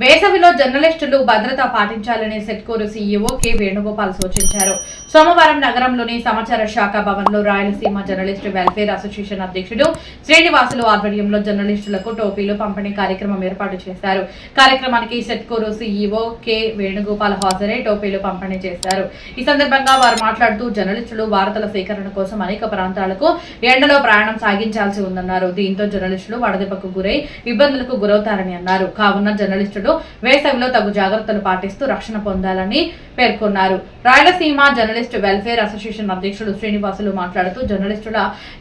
వేసవిలో జర్నలిస్టులు భద్రత పాటించాలని సెట్కోరు సీఈఓ కె వేణుగోపాల్ సూచించారు. సోమవారం నగరంలోని సమాచార శాఖ భవన్లో రాయలసీమ జర్నలిస్టు వెల్ఫేర్ అసోసియేషన్ అధ్యక్షుడు శ్రీనివాసులు ఆధ్వర్యంలో జర్నలిస్టులకు టోపీలు పంపిణీ కార్యక్రమం ఏర్పాటు చేశారు. కార్యక్రమానికి సెట్కోరు సీఈఓ కె వేణుగోపాల్ హాజరై టోపీలు పంపిణీ చేశారు. ఈ సందర్భంగా వారు మాట్లాడుతూ జర్నలిస్టులు వార్తల సేకరణ కోసం అనేక ప్రాంతాలకు ఎండలో ప్రయాణం సాగించాల్సి ఉందన్నారు. దీంతో జర్నలిస్టులు వడదెబ్బకు గురై ఇబ్బందులకు గురవుతారని అన్నారు. కావున జర్నలిస్టులు వేసవిలో తగు జాగ్రత్తలు పాటిస్తూ రక్షణ పొందాలని పేర్కొన్నారు. రాయలసీమ జర్నలిస్ట్ వెల్ఫేర్ అసోసియేషన్ అధ్యక్షుడు శ్రీనివాసులు మాట్లాడుతూ జర్నలిస్టుల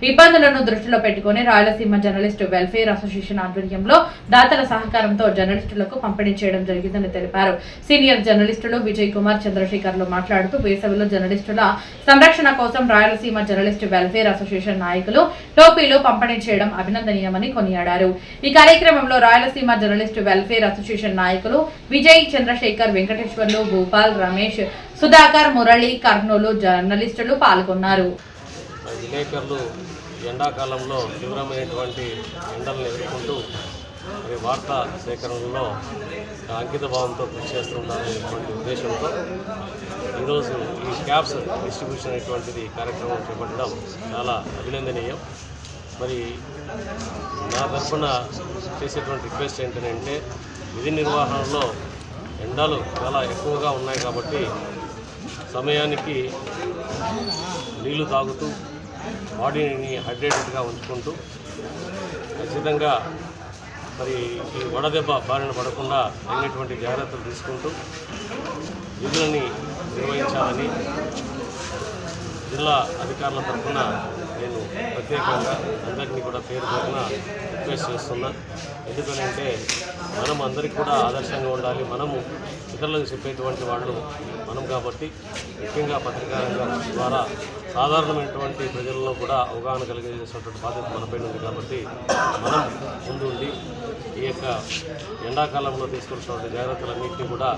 ఇబ్బందులను దృష్టిలో పెట్టుకుని రాయలసీమ జర్నలిస్ట్ వెల్ఫేర్ అసోసియేషన్ ఆధ్వర్యంలో దాతల సహకారంతో జర్నలిస్టులకు పంపిణీ చేయడం జరిగిందని తెలిపారు. సీనియర్ జర్నలిస్టులు విజయ్ కుమార్ చంద్రశేఖర్లు మాట్లాడుతూ వేసవిలో జర్నలిస్టుల సంరక్షణ కోసం రాయలసీమ జర్నలిస్ట్ వెల్ఫేర్ అసోసియేషన్ నాయకులు టోపీలు పంపిణీ చేయడం అభినందనీయమని కొనియాడారు. ఈ కార్యక్రమంలో రాయలసీమ జర్నలిస్ట్ వెల్ఫేర్ అసోసియేషన్ నాయకులు విజయ్ చంద్రశేఖర్ వెంకటేశ్వర్లు భూపాల్ రమేష్ సుధాకర్ మురళి కర్నూలు జర్నలిస్టులు పాల్గొన్నారు. విలేకరులు ఎండాకాలంలో తీవ్రమైనటువంటి ఎండలను ఎదుర్కొంటూ మరి వార్తా సేకరణలో అంకిత భావంతో కృషి చేస్తున్నారనేటువంటి ఉద్దేశంతో ఈరోజు ఈ క్యాబ్స్ డిస్ట్రిబ్యూషన్ అనేటువంటిది కార్యక్రమం చేపట్టడం చాలా అభినందనీయం. మరి నా తరఫున చేసేటువంటి రిక్వెస్ట్ ఏంటంటే విధి నిర్వహణలో ఎండలు చాలా ఎక్కువగా ఉన్నాయి కాబట్టి సమయానికి నీళ్ళు తాగుతూ బాడీని హైడ్రేటెడ్గా ఉంచుకుంటూ ఖచ్చితంగా మరి ఈ వడదెబ్బ బారిన పడకుండా తగినటువంటి జాగ్రత్తలు తీసుకుంటూ విధులని నిర్వహించాలని జిల్లా అధికారుల తరఫున నేను ప్రత్యేకంగా అందరినీ కూడా పేరు పేరున రిక్వెస్ట్ చేస్తున్నా. ఎందుకనంటే మనం అందరికీ కూడా ఆదర్శంగా ఉండాలి. మనము ఇతరులకు చెప్పేటువంటి వాళ్ళు మనం కాబట్టి ముఖ్యంగా పత్రికారంగం ద్వారా సాధారణమైనటువంటి ప్రజల్లో కూడా అవగాహన కలిగజేసినటువంటి బాధ్యత మనపై ఉంది కాబట్టి మనం ముందు ఉండి ఈ యొక్క ఎండాకాలంలో తీసుకొచ్చినటువంటి జాగ్రత్తలన్నింటినీ కూడా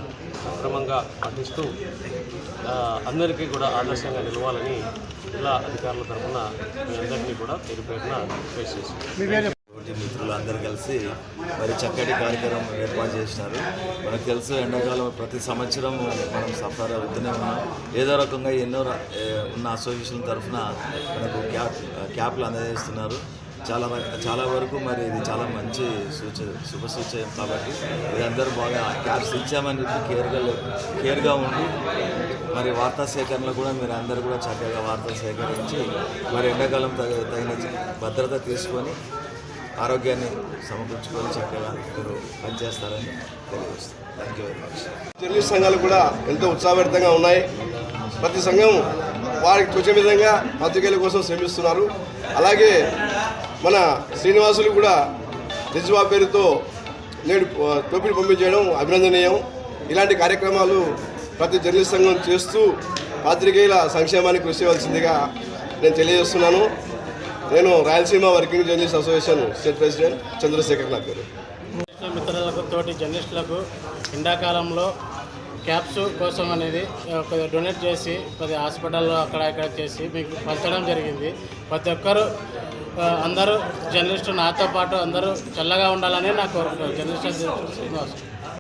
సక్రమంగా పాటిస్తూ అందరికీ కూడా ఆదర్శంగా నిలవాలని జిల్లా అధికారుల తరఫున మీ అందరినీ కూడా పేరు పేరున రిక్వెస్ట్ చేస్తున్నాను. తోటి మిత్రులు కలిసి మరి చక్కటి కార్యక్రమం ఏర్పాటు చేసినారు. మనకు తెలుసు ఎండాకాలం ప్రతి సంవత్సరం మనం సఫర్ అవుతూనే ఉన్నాం. ఏదో రకంగా ఎన్నో ఉన్న అసోసియేషన్ తరఫున మనకు క్యాప్ క్యాప్లు అందజేస్తున్నారు. చాలా చాలా వరకు మరి ఇది చాలా మంచి సూచ శుభ సూచయం కాబట్టి మీరందరూ బాగా క్యాప్స్ ఇచ్చామని చెప్పి కేర్గా కేర్గా ఉండి మరి వార్తా సేకరణలో కూడా మీరు అందరూ కూడా చక్కగా వార్తలు సేకరించి మరి ఎండాకాలం తగిన భద్రత తీసుకొని ఆరోగ్యాన్ని సమకూర్చుకొని చక్కగా మీరు పనిచేస్తారని తెలియజేస్తాను thank you very much journalist సంఘాలు కూడా ఎంతో ఉత్సాహభరితంగా ఉన్నాయి. ప్రతి సంఘం వారికి తోచే విధంగా పత్రికల కోసం శ్రమిస్తున్నారు. అలాగే మన శ్రీనివాసులు కూడా నిజవా పేరుతో నేడు టోపీలు పంపించడం అభినందనీయం. ఇలాంటి కార్యక్రమాలు ప్రతి జర్నలిస్ట్ సంఘం చేస్తూ పాత్రికేయుల సంక్షేమానికి కృషి చేయవలసిందిగా నేను తెలియజేస్తున్నాను. నేను Rayalaseema working journalist association state president Chandrasekhar నా పేరు. మిత్రులకు తోటి జర్నలిస్టులకు ఎండాకాలంలో క్యాప్స్ కోసం అనేది కొద్దిగా డొనేట్ చేసి ప్రతి హాస్పిటల్లో అక్కడ ఇక్కడ చేసి మీకు పంచడం జరిగింది. ప్రతి ఒక్కరు అందరూ జర్నలిస్టు నాతో పాటు అందరూ చల్లగా ఉండాలని నా కోరిక జర్నలిస్ట్ శ్రీనివాస్.